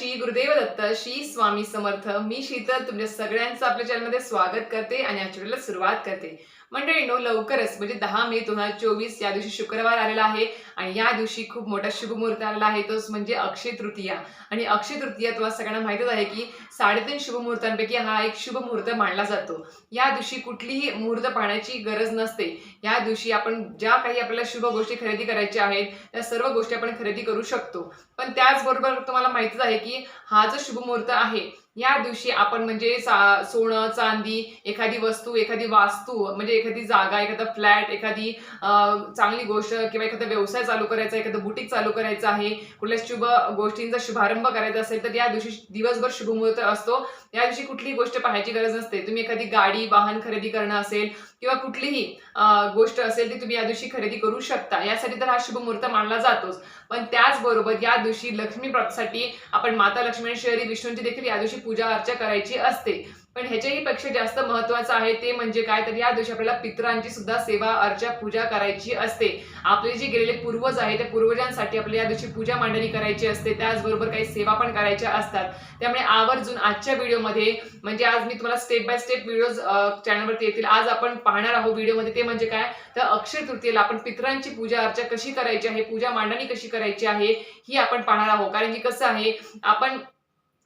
श्री गुरुदेव दत्त श्री स्वामी समर्थ मी शीतल तुमच्या सगळ्यांचं आपल्या चॅनलमध्ये स्वागत करते आणि आजच्या सुरुवात करते. मंडळीनो लवकरच म्हणजे दहा मे दोन हजार चोवीस या दिवशी शुक्रवार आलेला आहे आणि या दिवशी खूप मोठा शुभमुहूर्त आलेला आहे. तोच म्हणजे अक्षय तृतीया. आणि अक्षय तृतीया तुम्हाला सगळ्यांना माहितच आहे की साडेतीन शुभमुहूर्तांपैकी हा एक शुभ मुहूर्त मानला जातो. या दिवशी कुठलीही मुहूर्त पाहण्याची गरज नसते. या दिवशी आपण ज्या काही आपल्याला शुभ गोष्टी खरेदी करायच्या आहेत त्या सर्व गोष्टी आपण खरेदी करू शकतो. पण त्याचबरोबर तुम्हाला माहितीच आहे की हा जो शुभ मुहूर्त आहे या दिवशी आपण म्हणजे सा- सोनं चांदी एखादी वस्तू एखादी वास्तू म्हणजे एखादी जागा एखादा फ्लॅट एखादी चांगली गोष्ट किंवा एखादा व्यवसाय चालू करायचा एखादं बुटीक चालू करायचं आहे कुठल्या शुभ गोष्टींचा शुभारंभ करायचा असेल तर या दिवशी दिवसभर शुभ मुहूर्त असतो. या दिवशी कुठलीही गोष्ट पाहायची गरज नसते. तुम्ही एखादी गाडी वाहन खरेदी करणं असेल किंवा कुठलीही गोष्ट असेल ती तुम्ही या दिवशी खरेदी करू शकता. यासाठी तर हा शुभमुहूर्त मानला जातोच. पण त्याचबरोबर या दिवशी लक्ष्मी प्राप्तीसाठी आपण माता लक्ष्मी आणि शहरी विष्णूंची देखील या दिवशी पूजा अर्चा करायची असते. पण ह्याच्याही पेक्षा जास्त महत्वाचं आहे ते म्हणजे काय? तर या दिवशी आपल्याला पितरांची सुद्धा सेवा अर्चा पूजा करायची असते. आपले जे गेलेले पूर्वज आहे त्या पूर्वजांसाठी आपल्याला या दिवशी पूजा मांडणी करायची असते. त्याचबरोबर काही सेवा पण करायच्या असतात. त्यामुळे आवर्जून आजच्या व्हिडिओमध्ये म्हणजे आज मी तुम्हाला स्टेप बाय स्टेप व्हिडिओज चॅनलवरती येतील. आज आपण पाहणार आहोत व्हिडिओमध्ये ते म्हणजे काय? तर अक्षय तृतीयेला आपण पितरांची पूजा अर्चा कशी करायची आहे पूजा मांडणी कशी करायची आहे ही आपण पाहणार आहोत. कारण की कसं आहे आपण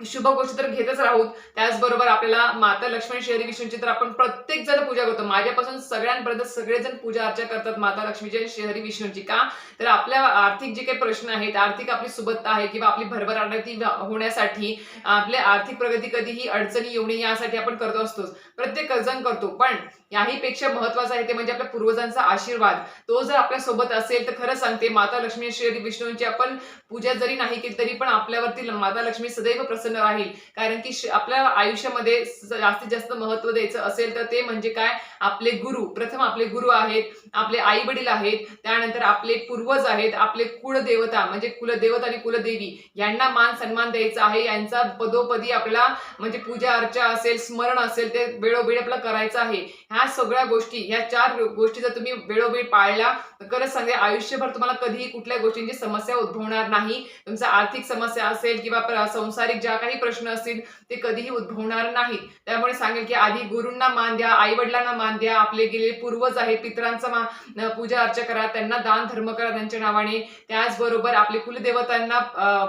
शुभ गोष्टी तर घेतच राहूत. त्याचबरोबर आपल्याला माता लक्ष्मण शहरी विष्णूची तर आपण प्रत्येक जण पूजा करतो. माझ्यापासून सगळ्यांपर्यंत सगळेजण पूजा अर्चा करतात माता लक्ष्मीची आणि शहरी विष्णूची. का? तर आपल्या आर्थिक जे काही प्रश्न आहेत आर्थिक आपली सुबत्ता आहे किंवा आपली भरभराटी होण्यासाठी आपल्या आर्थिक प्रगती कधीही अडचणी येऊ नये यासाठी आपण करतो असतोच. प्रत्येक जण करतो. पण याही पेक्षा महत्वाचं आहे ते म्हणजे आपल्या पूर्वजांचा आशीर्वाद. तो जर आपल्यासोबत असेल तर खरं सांगते माता लक्ष्मी शहरी विष्णूंची आपण पूजा जरी नाही केली तरी पण आपल्यावरती माता लक्ष्मी सदैव प्रसन्न राहील. कारण की आपल्या आयुष्यामध्ये जास्तीत जास्त महत्त्व द्यायचं असेल तर ते म्हणजे काय? आपले गुरु. प्रथम आपले गुरु आहेत आपले आई वडील आहेत त्यानंतर आपले पूर्वज आहेत आपले कुलदेवता म्हणजे कुलदेवता आणि कुलदेवी. यांना मान सन्मान द्यायचा आहे. यांचा पदोपदी आपला म्हणजे पूजा अर्चा असेल स्मरण असेल ते वेळोवेळी आपलं करायचं आहे. ह्या सगळ्या गोष्टी ह्या चार गोष्टी जर तुम्ही वेळोवेळी पाळल्या तर खरंच आयुष्यभर तुम्हाला कधीही कुठल्या गोष्टींची समस्या उद्भवणार नाही. तुमचा आर्थिक समस्या असेल किंवा संसारिक ज्या काही प्रश्न असतील ते कधीही उद्भवणार नाहीत. त्यामुळे सांगेल की आधी गुरूंना मान द्या आई वडिलांना मान द्या. आपले गेले पूर्वज आहेत पितरांचा मा- पूजा अर्चा करा त्यांना दान धर्म करा त्यांच्या नावाने. त्याचबरोबर आपले कुलदेवतांना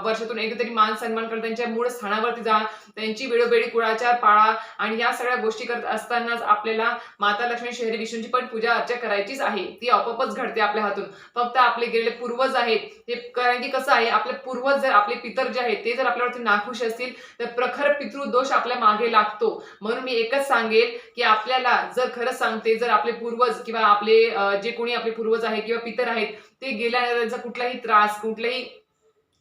वर्षातून एकतरी तरी मान सन्मान करा त्यांच्या मूळ स्थानावरती जा. त्यांची वेळोवेळी कुळाचार पाळा. आणि या सगळ्या गोष्टी करत असतानाच आपल्याला माता लक्ष्मी शहरी विष्णूची पण पूजा अर्चा करायचीच आहे. ती आपोआपच घडते आपल्या हातून. फक्त आपले गेलेले पूर्वज आहेत. ते कारण की कसं आहे आपले पूर्वज जर आपले पितर जे आहेत ते जर आपल्यावरती नाखुश असतील तर प्रखर पितृदोष आपल्या मागे लागतो. म्हणून मी एकच सांगेल की आपल्याला जर खरंच सांगते जर आपले पूर्वज किंवा आपले जे कोणी आपले पूर्वज आहेत किंवा पितर आहेत ते गेल्यानंतर कुठलाही त्रास कुठलाही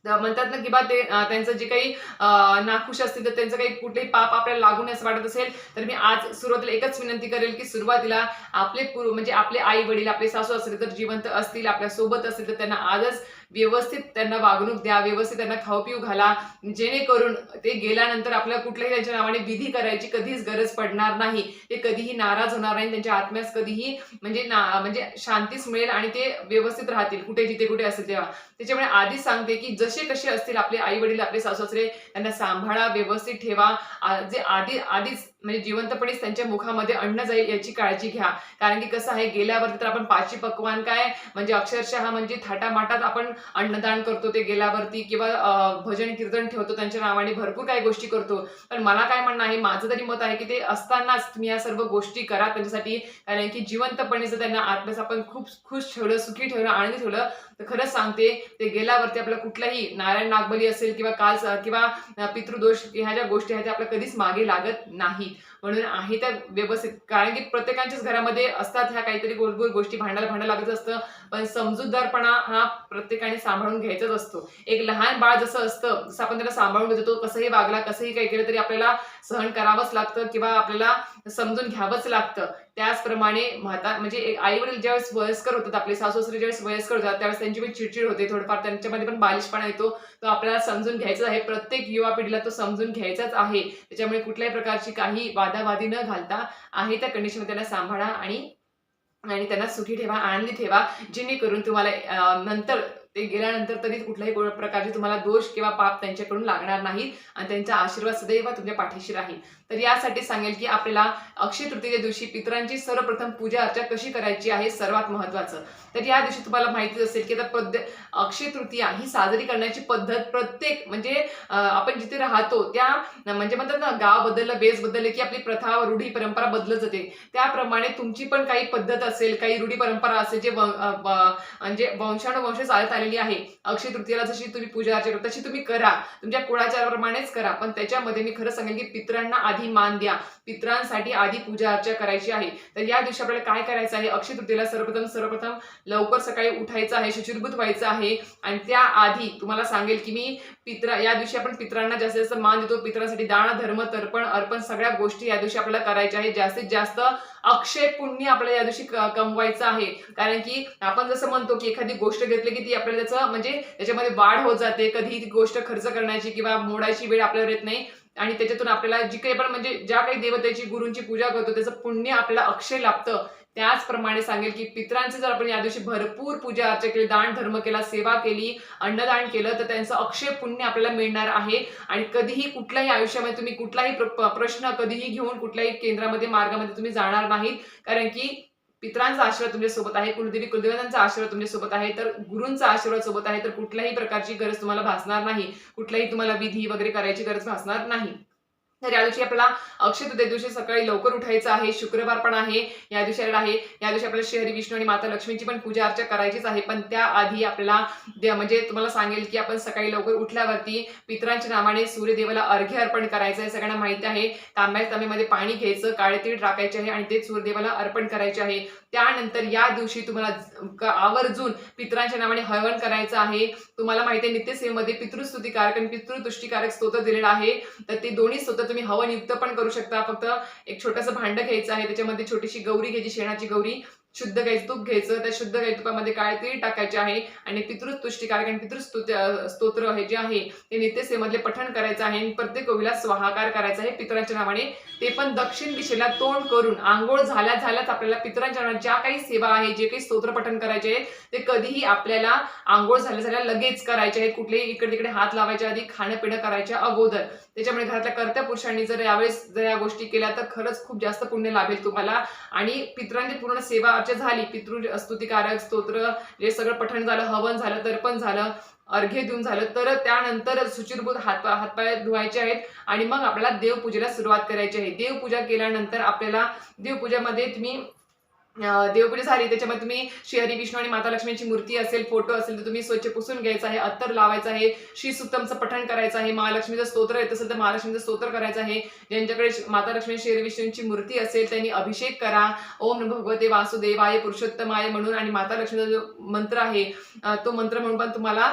म्हणतात ना की बा ते त्यांचं जे काही अं, नाखुश असतील तर त्यांचं काही कुठलेही पाप आपल्याला लागू असं वाटत असेल तर मी आज सुरुवातीला एकच विनंती करेल की सुरुवातीला आपले पूर्व म्हणजे आपले आई वडील आपले सासू असतील तर जिवंत असतील आपल्यासोबत असतील तर त्यांना आजच व्यवस्थित त्यांना वागणूक द्या व्यवस्थित त्यांना खाऊ पिऊ घाला. जेणेकरून ते गेल्यानंतर आपल्याला कुठल्याही त्यांच्या नावाने विधी करायची कधीच गरज पडणार नाही. ते कधीही नाराज होणार नाही त्यांच्या आत्म्यास कधीही म्हणजे ना म्हणजे शांतीच मिळेल आणि ते व्यवस्थित राहतील कुठे जिथे कुठे असेल तेव्हा. त्याच्यामुळे आधीच सांगते की जसे कसे असतील आपले आई वडील आपले सासूसरे त्यांना सांभाळा व्यवस्थित ठेवा. आ- जे आधी आधीच म्हणजे जिवंतपणेच त्यांच्या मुखामध्ये अन्न जाईल याची काळजी घ्या. कारण की कसं आहे गेल्यावरती तर आपण पाचशे पक्वान काय? म्हणजे अक्षरशः म्हणजे थाटामाटात आपण अन्नदान करतो ते गेल्यावरती किंवा भजन कीर्तन ठेवतो त्यांच्या नावाने भरपूर काही गोष्टी करतो. पण मला काय म्हणणं आहे माझं तरी मत आहे की ते असतानाच तुम्ही या सर्व गोष्टी करा. त्यांच्यासाठी कारण की जिवंतपणे जर त्यांना आत्म्यास आपण खूप खुश ठेवलं सुखी ठेवलं आनंदी ठेवलं तर खरंच सांगते ते गेल्यावरती आपला कुठलाही नारायण नागबली असेल किंवा काल किंवा पितृदोष ह्या ज्या गोष्टी आहेत त्या आपल्या कधीच मागे लागत नाहीत. म्हणून आहे त्या व्यवस्थित कारण की प्रत्येकाच्याच घरामध्ये असतात ह्या काहीतरी गोल गोल गोष्टी भांडायला भांडायला लागत असतं पण समजूतदारपणा हा प्रत्येकाने सांभाळून घ्यायचाच असतो. एक लहान बाळ जसं असतं जसं आपण त्याला सांभाळून घेतो कसंही वागला कसंही काही केलं तरी आपल्याला सहन करावंच लागतं किंवा आपल्याला समजून घ्यावंच लागतं. त्याचप्रमाणे म्हाता म्हणजे आई वडील ज्यावेळेस वयस्कर होतात आपले सासू सासरे ज्यावेळेस वयस्कर होतात त्यावेळेस त्यांची पण चिडचिड होते थोडंफार त्यांच्यामध्ये पण बालिशपणा येतो. तो आपल्याला समजून घ्यायचा आहे. प्रत्येक युवा पिढीला तो समजून घ्यायचाच आहे. त्याच्यामुळे कुठल्याही प्रकारची काही वादावादी न घालता आहे त्या कंडिशनमध्ये त्यांना सांभाळा आणि आणि त्यांना सुखी ठेवा आनंदी ठेवा जेणेकरून तुम्हाला नंतर ते गेल्यानंतर तरी कुठल्याही प्रकारचे तुम्हाला दोष किंवा पाप त्यांच्याकडून लागणार नाही आणि त्यांचा आशीर्वाद सदैव तुमच्या पाठीशी राहील. तर यासाठी सांगेल की आपल्याला अक्षय तृतीय दिवशी पितरांची सर्वप्रथम पूजा अर्चा कशी करायची आहे सर्वात महत्वाचं तर या दिवशी तुम्हाला माहितीच असेल की आता पद्ध अक्षय तृतीया ही साजरी करण्याची पद्धत प्रत्येक म्हणजे आपण जिथे राहतो त्या म्हणजे म्हणतात ना गाव बदललं बेस बदलले की आपली प्रथा रूढी परंपरा बदलत जाते. त्याप्रमाणे तुमची पण काही पद्धत असेल काही रूढी परंपरा असेल जे म्हणजे वंशानुवंश चालत आलेली आहे. अक्षय तृतीयाला जशी तुम्ही पूजा अर्चा करता तशी तुम्ही करा. तुमच्या कुळाचाराप्रमाणेच करा. पण त्याच्यामध्ये मी खरं सांगेन की पित्रांना आधी मान द्या. पित्रांसाठी आधी पूजा अर्चा करायची आहे. तर या दिवशी आपल्याला काय करायचं आहे? अक्षय तृतीला सर्वप्रथम सर्वप्रथम लवकर सकाळी उठायचं आहे शुचिरभूत व्हायचं आहे. आणि त्याआधी तुम्हाला सांगेल की मी पित्रा या दिवशी आपण पित्रांना जास्तीत जास्त मान देतो. पित्रांसाठी दान धर्म तर्पण अर्पण सगळ्या गोष्टी या दिवशी आपल्याला करायच्या आहे जास्तीत जास्त अक्षय पुण्य आपल्याला या दिवशी कमवायचं आहे. कारण की आपण जसं म्हणतो की एखादी गोष्ट घेतली की ती आपल्याला त्याचं म्हणजे त्याच्यामध्ये वाढ होत जाते. कधी ती गोष्ट खर्च करण्याची किंवा मोडायची वेळ आपल्याला येत नाही. आणि त्याच्यातून आपल्याला जी काही आपण म्हणजे ज्या काही देवतेची गुरूंची पूजा करतो त्याचं पुण्य आपल्याला अक्षय लाभतं. त्याचप्रमाणे सांगेल की पित्रांचे जर आपण या दिवशी भरपूर पूजा अर्चा केली दान धर्म केला सेवा केली अन्नदान केलं तर त्यांचं अक्षय पुण्य आपल्याला मिळणार आहे. आणि कधीही कुठल्याही आयुष्यामध्ये तुम्ही कुठलाही प्र- प्रश्न कधीही घेऊन कुठल्याही केंद्रामध्ये मार्गामध्ये तुम्ही जाणार नाहीत. कारण की पित्रांचा आशीर्वाद तुमच्यासोबत आहे कुलदेवी कुलदेवतांचा आशीर्वाद तुमच्यासोबत आहे तर गुरूंचा आशीर्वाद सोबत आहे तर कुठल्याही प्रकारची गरज तुम्हाला भासणार नाही. कुठल्याही तुम्हाला विधी वगैरे करायची गरज भासणार नाही. तर या दिवशी आपल्याला अक्षय तृतीय दिवशी सकाळी लवकर उठायचं आहे. शुक्रवार पण आहे. या दिवशी आहे. या दिवशी आपल्याला श्री विष्णू आणि माता लक्ष्मीची पण पूजा अर्चा करायचीच आहे. पण त्याआधी आपल्याला म्हणजे तुम्हाला सांगेल की आपण सकाळी लवकर उठल्यावरती पितरांच्या नावाने सूर्यदेवाला अर्घ्य अर्पण करायचं आहे. सगळ्यांना माहिती आहे. तांब्या तांब्यामध्ये पाणी घ्यायचं. काळे तीळ टाकायचे आहे आणि ते सूर्यदेवाला अर्पण करायचे आहे. त्यानंतर या दिवशी तुम्हाला आवर्जून पितरांच्या नावाने हवन करायचं आहे. तुम्हाला माहिती आहे नित्यसेवेमध्ये पितृस्तुतीकारक आणि पितृतुष्टीकारक स्तोत्र दिलेलं आहे. तर ते दोन्ही स्तोत्र तुम्ही हवनयुक्त पण करू शकता. फक्त एक छोटंसं भांड घ्यायचं आहे. त्याच्यामध्ये छोटीशी गौरी घ्यायची शेणाची गौरी. शुद्ध गाईचं तूप घ्यायचं त्या शुद्ध गाई तुपामध्ये काळे तीळ टाकायचे आहे आणि पितृतुष्टीकारक आणि पितृस्तुत स्तोत्र हे जे आहे ते नित्यसेमधले पठण करायचं आहे आणि प्रत्येक ओवीला स्वाहाकार करायचा आहे पितरांच्या नावाने. ते पण दक्षिण दिशेला तोंड करून आंघोळ झाल्या झाल्याच आपल्याला पितरांच्या नावाने ज्या काही सेवा आहे जे काही स्तोत्र पठण करायचे आहे ते कधीही आपल्याला आंघोळ झाल्या झाल्या लगेच करायचे आहेत. कुठलेही इकडे तिकडे हात लावायच्या आधी खाणं पिणं करायच्या अगोदर. त्याच्यामुळे घरातल्या कर्त्या पुरुषांनी जर यावेळेस जर या गोष्टी केल्या तर खरंच खूप जास्त पुण्य लाभेल तुम्हाला. आणि पितरांची पूर्ण सेवा अर्चा झाली. पितृ स्तुतिकारक स्तोत्र जे सगळं पठण झालं हवन झालं तर्पण झालं अर्घ्य देऊन झालं तर त्यानंतर सुचिरभूत हात हातपाय धुवायचे आहेत. आणि मग आपल्याला देवपूजेला सुरुवात करायची आहे. देवपूजा केल्यानंतर आपल्याला देवपूजेमध्ये तुम्ही देवपुरी देवपूजा झाली त्याच्यामध्ये तुम्ही श्री विष्णू आणि माता लक्ष्मीची मूर्ती असेल फोटो असेल तर तुम्ही स्वच्छ पुसून घ्यायचा आहे अत्तर लावायचं आहे श्री सुत्तमचं पठण करायचं आहे महालक्ष्मीचं स्तोत्र येत असेल तर महालक्ष्मीचं स्तोत्र करायचं आहे. ज्यांच्याकडे माता लक्ष्मी श्री विष्णूंची मूर्ती असेल त्यांनी अभिषेक करा. ओम नमो भगवते वासुदेवाय पुरुषोत्तमाय म्हणून आणि माता लक्ष्मीचा जो मंत्र आहे तो मंत्र म्हणून पण तुम्हाला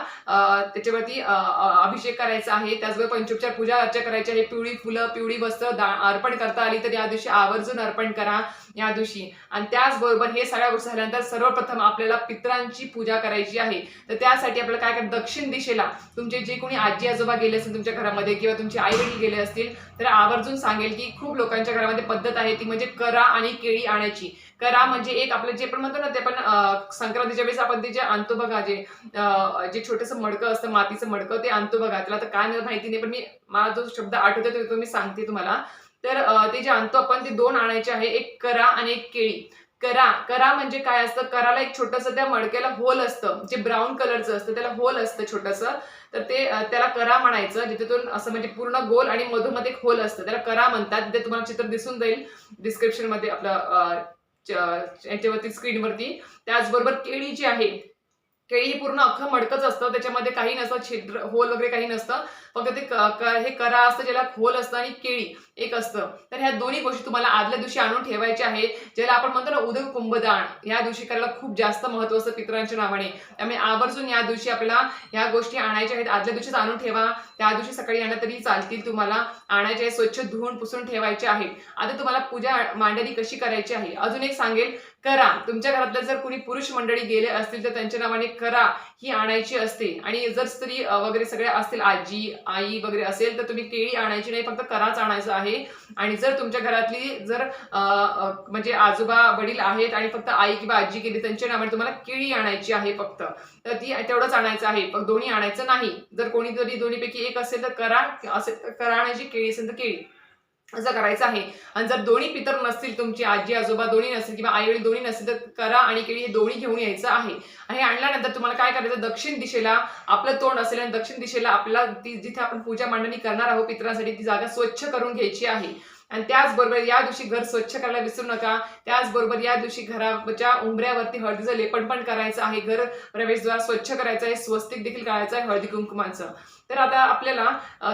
त्याच्यावरती अभिषेक करायचा आहे. त्याचबरोबर पंचोपचार पूजा अर्चा करायची आहे. पिवळी फुलं पिवळी वस्त्र दा- अर्पण करता आली तर या दिवशी आवर्जून अर्पण करा. या दिवशी. आणि त्याचबरोबर हे सगळ्या गोष्टी झाल्यानंतर सर्वप्रथम आपल्याला पित्रांची पूजा करायची आहे. तर त्यासाठी आपल्याला काय कर दक्षिण दिशेला तुमचे जे कोणी आजी आजोबा गेले असतील तुमच्या घरामध्ये किंवा तुमचे आई वडील गेले असतील तर आवर्जून सांगेल की खूप लोकांच्या घरामध्ये पद्धत आहे ती म्हणजे करा आणि केळी आणायची. करा म्हणजे एक आपलं जे पण म्हणतो ना ते पण संक्रांतीच्या वेळेस आपण ते जे आणतो बघा जे जे छोटंसं मडकं असतं मातीचं मडकं ते आणतो बघा. त्याला तर काय नाही माहिती नाही पण मी मला जो शब्द आठवतो तो मी सांगते तुम्हाला. तर ते जे आणतो आपण ते दोन आणायचे आहे. एक करा आणि एक केळी. करा. करा म्हणजे काय असतं? कराला एक छोटस त्या मडक्याला होल असतं. जे ब्राऊन कलरचं असतं त्याला होल असतं छोटस. तर ते त्याला करा म्हणायचं. जिथेतून असं म्हणजे पूर्ण गोल आणि मधोमध एक होल असतं. त्याला करा म्हणतात. तिथे तुम्हाला चित्र दिसून जाईल डिस्क्रिप्शनमध्ये आपलं यांच्यावरती याच्यावरती स्क्रीनवरती त्याचबरोबर केळी जी आहे केळी ही पूर्ण अख्खं मडकच असतं त्याच्यामध्ये काही नसतं छिद्र होल वगैरे काही नसतं. फक्त ते हे करा असतं ज्याला खोल असतं आणि केळी एक असतं. तर ह्या दोन्ही गोष्टी तुम्हाला आदल्या दिवशी आणून ठेवायच्या आहे ज्याला आपण म्हणतो ना उदक कुंभदान ह्या दिवशी करायला खूप जास्त महत्त्व असतं पितरांच्या नावाने. त्यामुळे आवर्जून या दिवशी आपल्याला ह्या गोष्टी आणायच्या आहेत. आदल्या दिवशीच आणून ठेवा. त्या दिवशी सकाळी आणलं तरी चालतील तुम्हाला आणायचे स्वच्छ धुवून पुसून ठेवायचे आहे. आता तुम्हाला पूजा मांडणी कशी करायची आहे? अजून एक सांगेल करा. तुमच्या घरातलं जर कुणी पुरुष मंडळी गेले असतील तर त्यांच्या नावाने करा. ही आणायची असते. आणि जर स्त्री वगैरे सगळ्या असतील आजी आई वगैरे असेल तर तुम्ही केळी आणायची नाही फक्त कराच आणायचं आहे. आणि जर तुमच्या घरातली जर म्हणजे आजोबा वडील आहेत आणि फक्त आई किंवा आजी गेली त्यांच्या नावाने तुम्हाला केळी आणायची आहे फक्त. तर ती तेवढंच आणायचं आहे. दोन्ही आणायचं नाही. जर कोणीतरी दोन्हीपैकी एक असेल तर करा असेल तर करा आणायची केळी असेल तर केळी. असं करायचं आहे. आणि जर दोन्ही पितर नसतील तुमची आजी आजोबा दोन्ही नसतील किंवा आई वडील दोन्ही नसतील तर करा आणि केळी हे दोन्ही घेऊन यायचं आहे. आणि हे आणल्यानंतर तुम्हाला काय करायचं? दक्षिण दिशेला आपलं तोंड असेल आणि दक्षिण दिशेला आपला ती जिथे आपण पूजा मांडणी करणार आहोत पितरांसाठी ती जागा स्वच्छ करून घ्यायची आहे. आणि त्याचबरोबर या दिवशी घर स्वच्छ करायला विसरू नका. त्याचबरोबर या दिवशी घराच्या उंबऱ्यावरती हळदीचं लेपण पण करायचं आहे. घर प्रवेशद्वार स्वच्छ करायचं आहे. स्वस्तिक देखील करायचं आहे हळदी कुंकुमाचं. तर आता आपल्याला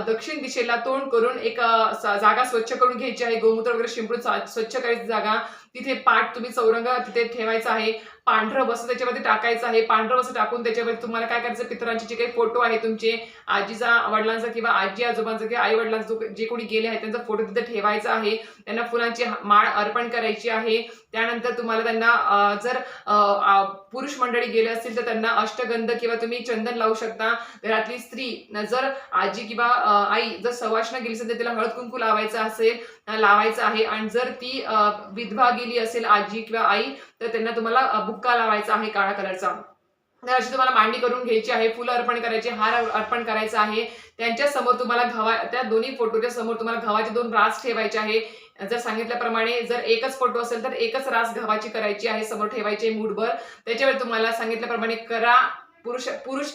दक्षिण दिशेला तोंड करून एक जागा स्वच्छ करून घ्यायची आहे. गोमूत्र वगैरे शिंपडून स्वच्छ करायची जागा. तिथे पाठ तुम्ही चौरंग तिथे ठेवायचा आहे. पांढरं वस्त्र त्याच्यामध्ये टाकायचं आहे. पांढरं वस्त्र टाकून त्याच्यामध्ये तुम्हाला काय करायचं पितरांचे जे काही फोटो आहे तुमचे आजीचा वडिलांचा किंवा आजी आजोबांचा किंवा आई वडिलांचा जे कोणी गेले आहेत त्यांचा फोटो तिथे ठेवायचा आहे. त्यांना फुलांची माळ अर्पण करायची आहे. त्यानंतर तुम्हाला त्यांना जर पुरुष मंडळी गेले असतील तर त्यांना अष्टगंध किंवा तुम्ही चंदन लावू शकता. घरातली स्त्री जर आजी किंवा आई जर सवाष्ण गेली असेल तर तिला हळद कुंकू लावायचं असेल लावायचं आहे. आणि जर ती विधवा गेली असेल आजी किंवा आई तर त्यांना तुम्हाला बुक्का लावायचा आहे काळा कलरचा. तर अशी तुम्हाला मांडणी करून घ्यायची आहे. फुलं अर्पण करायचे हार अर्पण करायचा आहे. त्यांच्यासमोर तुम्हाला घवा त्या दोन्ही फोटोच्या समोर तुम्हाला घवाचे दोन रास ठेवायचे आहे. जर सांगितल्याप्रमाणे जर एकच फोटो असेल तर एकच रास गव्हाची करायची आहे समोर ठेवायची मूडभर त्याच्यावेळी तुम्हाला सांगितल्याप्रमाणे करा पुरुष पुरुष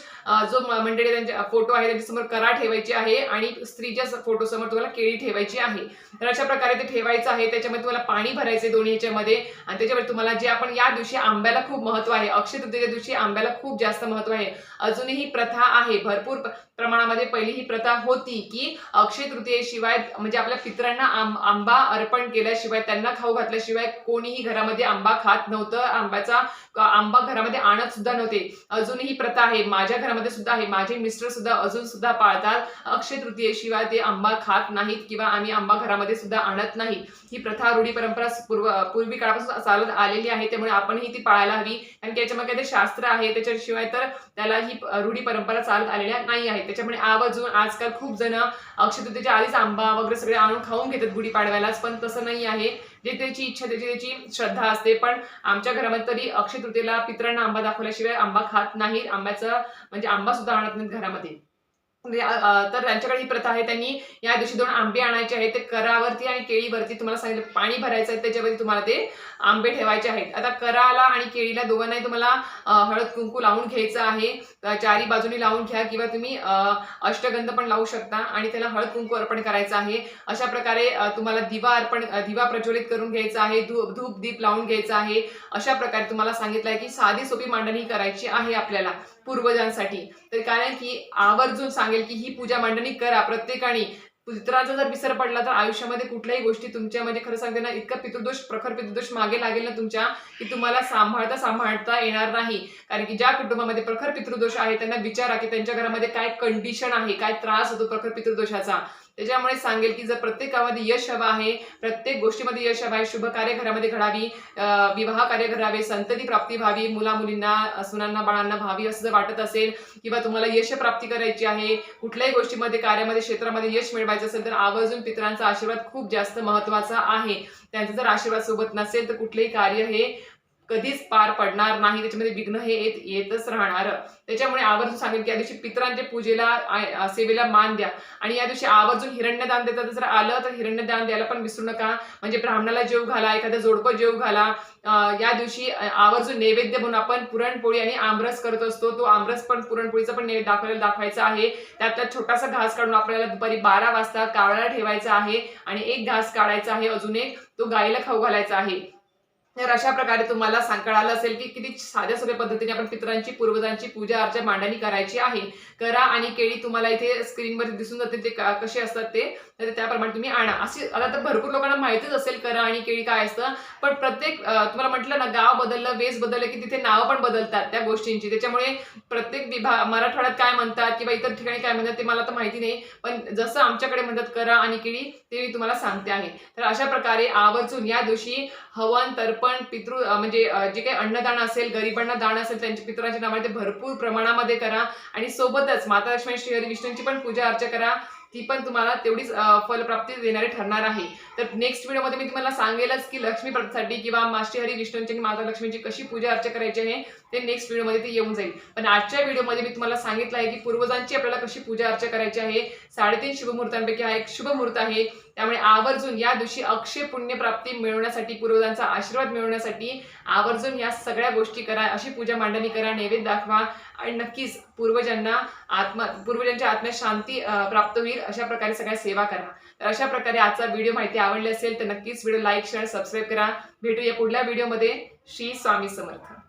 जो मंडळी त्यांच्या फोटो आहे त्यांच्यासमोर करा ठेवायची आहे आणि स्त्रीच्या फोटो समोर तुम्हाला केळी ठेवायची आहे. तर अशा प्रकारे ते ठेवायचं आहे. त्याच्यामध्ये तुम्हाला पाणी भरायचे दोन्ही ह्याच्यामध्ये आणि त्याच्यावर तुम्हाला जे आपण या दिवशी आंब्याला खूप महत्त्व आहे. अक्षय तृतीच्या दिवशी आंब्याला खूप जास्त महत्त्व आहे. अजूनही प्रथा आहे. भरपूर प्रमाणामध्ये पहिली ही प्रथा होती की अक्षय तृतीयेशिवाय म्हणजे आपल्या पितरांना आंबा अर्पण केल्याशिवाय त्यांना खाऊ घातल्याशिवाय कोणीही घरामध्ये आंबा खात नव्हतं. आंब्याचा आंबा घरामध्ये आणत सुद्धा नव्हते. अजूनही ही प्रथा आहे. माझ्या घरामध्ये सुद्धा आहे. माझे मिस्टर सुद्धा अजून सुद्धा पाळतात. अक्षय तृतीयेशिवाय ते आंबा खात नाहीत किंवा आम्ही आंबा घरामध्ये सुद्धा आणत नाही. ही प्रथा रूढी परंपरा पूर्व पूर्वी काळापासून चालत आलेली आहे. त्यामुळे आपणही ती पाळायला हवी. कारण की याच्यामध्ये काहीतरी शास्त्र आहे. त्याच्याशिवाय तर त्याला ही रूढी परंपरा चालत आलेल्या नाही आहे त्याच्यामुळे आवाजून आजकाल खूप जण अक्षय तृतीयेच्या आधीच आंबा वगैरे सगळे आणून खाऊन घेतात गुढीपाडव्यालाच पण तसं नाही आहे. जे त्याची इच्छा त्याची त्याची श्रद्धा असते पण आमच्या घरामध्ये तरी अक्षय तृतीयेला पितरांना आंबा दाखवल्याशिवाय आंबा खात नाही आंब्याचं म्हणजे आंबा सुद्धा आणत नाहीत घरामध्ये. म्हणजे, तर त्यांच्याकडे ही प्रथा आहे. त्यांनी या दिवशी दोन आंबे आणायचे आहेत. ते करावरती आणि केळीवरती तुम्हाला सांगितलं पाणी भरायचं आहे त्याच्यावरती तुम्हाला ते आंबे ठेवायचे आहेत. आता कराला आणि केळीला दोघांनाही तुम्हाला हळद कुंकू लावून घ्यायचं आहे. चारी बाजूनी लावून घ्या किंवा तुम्ही अष्टगंध पण लावू शकता आणि त्याला हळद कुंकू अर्पण करायचं आहे. अशा प्रकारे तुम्हाला दिवा अर्पण दिवा प्रज्वलित करून घ्यायचा आहे. धूप धूप दीप लावून घ्यायचा आहे. अशा प्रकारे तुम्हाला सांगितलं आहे की साधी सोपी मांडणी करायची आहे आपल्याला. पूर्वजांसाठी. तर कारण की आवर्जून सांगेल की ही पूजा मांडणी करा प्रत्येकाने. पितराचा जर विसर पडला तर आयुष्यामध्ये कुठल्याही गोष्टी तुमच्या म्हणजे खरं सांगते ना इतका पितृदोष प्रखर पितृदोष मागे लागेल ना तुमच्या की तुम्हाला सांभाळता सांभाळता येणार नाही. कारण की ज्या कुटुंबामध्ये प्रखर पितृदोष आहे त्यांना विचारा की त्यांच्या घरामध्ये काय कंडिशन आहे काय त्रास होतो प्रखर पितृदोषाचा. त्याच्यामुळे सांगेल की जर प्रत्येकामध्ये यश हवं आहे प्रत्येक गोष्टीमध्ये यश हवं आहे शुभ कार्य घरामध्ये घडावी विवाह कार्य घडावे संतती प्राप्ती व्हावी मुला मुलींना सुनांना बाळांना व्हावी असं जर वाटत असेल किंवा तुम्हाला यश प्राप्ती करायची आहे कुठल्याही गोष्टीमध्ये कार्यामध्ये क्षेत्रामध्ये यश मिळवायचं असेल तर आवर्जून पितरांचा आशीर्वाद खूप जास्त महत्त्वाचा आहे. त्यांचा जर आशीर्वाद सोबत नसेल तर कुठलेही कार्य हे कधीच पार पडणार नाही त्याच्यामध्ये विघ्न हे येत येतच राहणार. त्याच्यामुळे आवर्जून सांगेल की या दिवशी पितरांच्या पूजेला सेवेला मान द्या. आणि या दिवशी आवर्जून हिरण्यदान देतात जर आलं तर हिरण्यदान द्यायला पण विसरू नका. म्हणजे ब्राह्मणाला जेव घाला एखादा जोडपं जेव घाला. या दिवशी आवर्जून नैवेद्य म्हणून आपण पुरणपोळी आणि आमरस करत असतो. तो आमरस पण पुरणपोळीचा पण नैवेद्य दाखवायला दाखवायचा आहे. त्यातला छोटासा घास काढून आपल्याला दुपारी बारा वाजता कावळ्याला ठेवायचा आहे. आणि एक घास काढायचा आहे अजून एक तो गायीला खाऊ घालायचा आहे. तर अशा प्रकारे तुम्हाला सांग आलं असेल की किती साध्या सोप्या पद्धतीने आपण पितरांची पूर्वजांची पूजा अर्चा मांडणी करायची आहे. करा आणि केळी तुम्हाला इथे स्क्रीनवर दिसून जाते ते कसे असतात ते. तर त्याप्रमाणे तुम्ही आणा. अशी आता तर भरपूर लोकांना माहितीच असेल करा आणि केळी काय असतं पण प्रत्येक तुम्हाला म्हटलं ना गाव बदललं वेस बदललं की तिथे नावं पण बदलतात त्या गोष्टींची. त्याच्यामुळे प्रत्येक विभाग मराठवाड्यात काय म्हणतात किंवा इतर ठिकाणी काय म्हणतात ते मला तर माहिती नाही पण जसं आमच्याकडे म्हणतात करा आणि केळी ते मी तुम्हाला सांगते आहे. तर अशा प्रकारे आवर्जून या दिवशी हवन तर्पण पितृ म्हणजे जे काही अन्नदान असेल गरिबांना दान असेल त्यांच्या पितरांच्या नावाने ते भरपूर प्रमाणामध्ये करा. आणि सोबतच माता लक्ष्मी श्री श्रीहरी विष्णूंची पण पूजा अर्चा करा. ती पण तुम्हाला तेवढीच फलप्राप्ती देणारी ठरणार आहे. तर नेक्स्ट व्हिडिओमध्ये मी तुम्हाला सांगेलच की लक्ष्मी प्राप्तीसाठी किंवा माश्रीहरी विष्णूंची आणि माता लक्ष्मीची कशी पूजा अर्चा करायची आहे. ते नेक्स्ट व्हिडिओमध्ये ते येऊन जाईल. पण आजच्या व्हिडिओमध्ये मी तुम्हाला सांगितलं आहे की पूर्वजांची आपल्याला कशी पूजा अर्चा करायची आहे. साडेतीन शुभमुहूर्तांपैकी हा एक शुभमुहूर्त आहे. त्यामुळे आवर्जून या दिवशी अक्षय पुण्य प्राप्ती मिळवण्यासाठी पूर्वजांचा आशीर्वाद मिळवण्यासाठी आवर्जून या सगळ्या गोष्टी करा. अशी पूजा मांडणी करा नैवेद्य दाखवा आणि नक्कीच पूर्वजांना आत्मा पूर्वजांच्या आत्म्यात शांती प्राप्त होईल. अशा प्रकारे सगळ्या सेवा करा. तर अशा प्रकारे आजचा व्हिडिओ माहिती आवडली असेल तर नक्कीच व्हिडिओ लाईक शेअर सबस्क्राईब करा. भेटूया पुढल्या व्हिडिओमध्ये श्री स्वामी समर्थ.